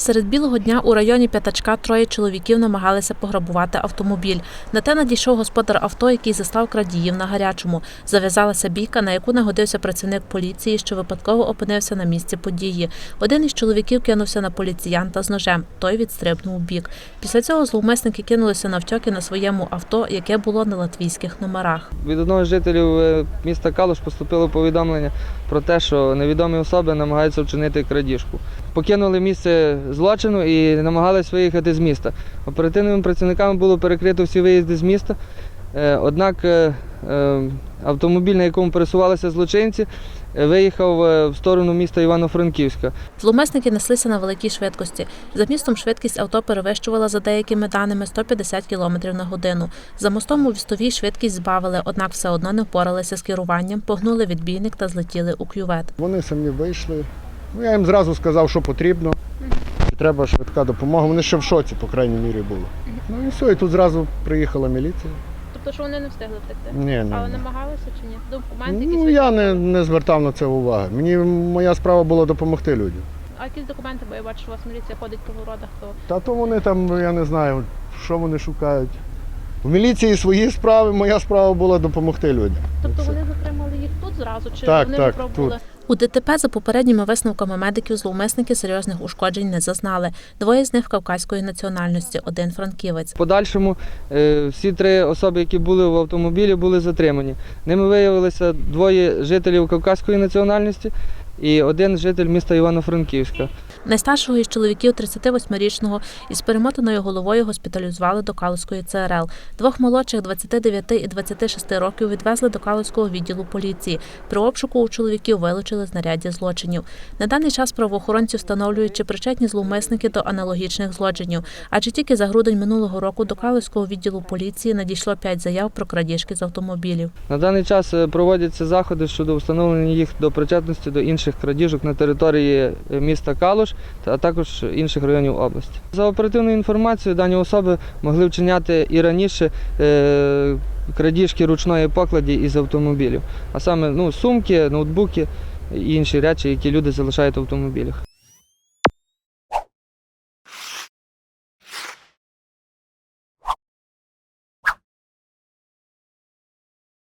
Серед білого дня у районі П'ятачка троє чоловіків намагалися пограбувати автомобіль. На те надійшов господар авто, який застав крадіїв на гарячому. Зав'язалася бійка, на яку нагодився працівник поліції, що випадково опинився на місці події. Один із чоловіків кинувся на поліціянта з ножем. Той відстрибнув у бік. Після цього зловмисники кинулися навтьоки на своєму авто, яке було на латвійських номерах. Від одного з жителів е, міста Калуш поступило повідомлення про те, що невідомі особи намагаються вчинити крадіжку. Покинули місце злочину і намагались виїхати з міста. Оперативними працівниками було перекрито всі виїзди з міста. Е, Однак е, е, автомобіль, на якому пересувалися злочинці, виїхав в сторону міста Івано-Франківська. Зловмисники неслися на великій швидкості. За містом швидкість авто перевищувала за деякими даними 150 км на годину. За мостом у вістовій швидкість збавили, однак все одно не впоралися з керуванням, погнули відбійник та злетіли у кювет. Вони самі вийшли. Ну, я їм зразу сказав, що потрібно. Що треба швидка допомога. Вони ще в шоці, по крайній мірі, були. Ну і все, і тут зразу приїхала міліція. Тобто, що вони не встигли втекти? Ні, ні. Але ні. намагалися чи ні? Документи Ну я не, не звертав на це уваги. Мені моя справа була допомогти людям. А якісь документи, бо я бачу, що у вас міліція ходить по городах, то Та то вони там, я не знаю, що вони шукають. В міліції свої справи, моя справа була допомогти людям. тобто вони затримали їх тут зразу, чи Так, вони так, тут. У ДТП за попередніми висновками медиків зловмисники серйозних ушкоджень не зазнали. Двоє з них кавказької національності, один франківець. Подальшому е, всі три особи, які були в автомобілі, були затримані. Ними виявилися двоє жителів кавказької національності і один житель міста Івано-Франківська. Найстаршого із чоловіків 38-річного із перемотаною головою госпіталізували до Калузької ЦРЛ. Двох молодших 29 і 26 років відвезли до Калузького відділу поліції. При обшуку у чоловіків вилучили знаряддя злочинів. На даний час правоохоронці встановлюють, чи причетні зловмисники до аналогічних злочинів. Адже тільки за грудень минулого року до Калузького відділу поліції надійшло 5 заяв про крадіжки з автомобілів. На даний час е, проводяться заходи щодо встановлення їх до причетності до інших крадіжок на території е, міста Калуш, а також інших районів області. За оперативною інформацією, дані особи могли вчиняти і раніше е, крадіжки ручної покладі із автомобілів, а саме ну, сумки, ноутбуки і інші речі, які люди залишають в автомобілях.